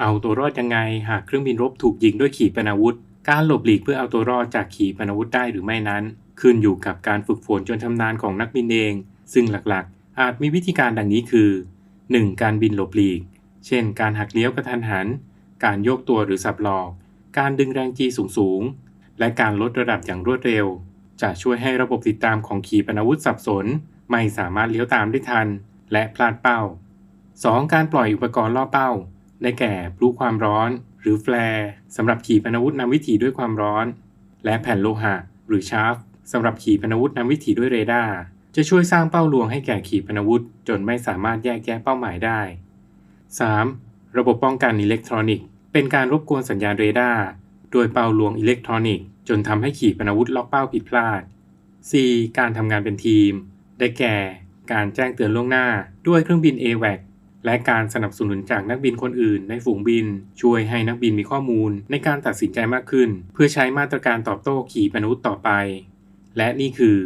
เอาตัวรอดยังไง หากเครื่องบินรบถูกยิงด้วยขีปนาวุธ การหลบหลีกเพื่อเอาตัวรอดจากขีปนาวุธได้หรือไม่นั้น ขึ้นอยู่กับการฝึกฝนจนชำนาญของนักบินเอง ซึ่งหลักๆ อาจมีวิธีการดังนี้คือ 1. การบินหลบหลีก เช่น การหักเลี้ยวกระทันหัน การโยกตัวหรือสับหลอก การดึงแรงจีสูงๆและการลดระดับอย่างรวดเร็ว จะช่วยให้ระบบติดตามของขีปนาวุธสับสน ไม่สามารถเลี้ยวตามได้ทัน และพลาดเป้า 2. การปล่อยอุปกรณ์ล่อเป้า ได้แก่พลุความร้อน หรือแฟร์สำหรับขีปนาวุธนำวิถีด้วยความร้อน และแผ่นโลหะ หรือชาร์ฟสำหรับขีปนาวุธนำวิถีด้วยเรดาร์จะช่วยสร้างเป้าลวงให้แก่ขีปนาวุธ จนไม่สามารถแยกแยะเป้าหมายได้ 3. ระบบป้องกันอิเล็กทรอนิกส์ เป็นการรบกวนสัญญาณเรดาร์ โดยเป้าลวงอิเล็กทรอนิกส์ จนทำให้ขีปนาวุธล็อกเป้าผิดพลาด 4. การทำงานเป็นทีม ได้แก่ การแจ้งเตือนล่วงหน้า ด้วยเครื่องบิน AWAC และการสนับสนุนจากนักบินคนอื่นในฝูงบิน ช่วยให้นักบินมีข้อมูลในการตัดสินใจมากขึ้น เพื่อใช้มาตรการตอบโต้ขีปนาวุธต่อไป และนี่คือ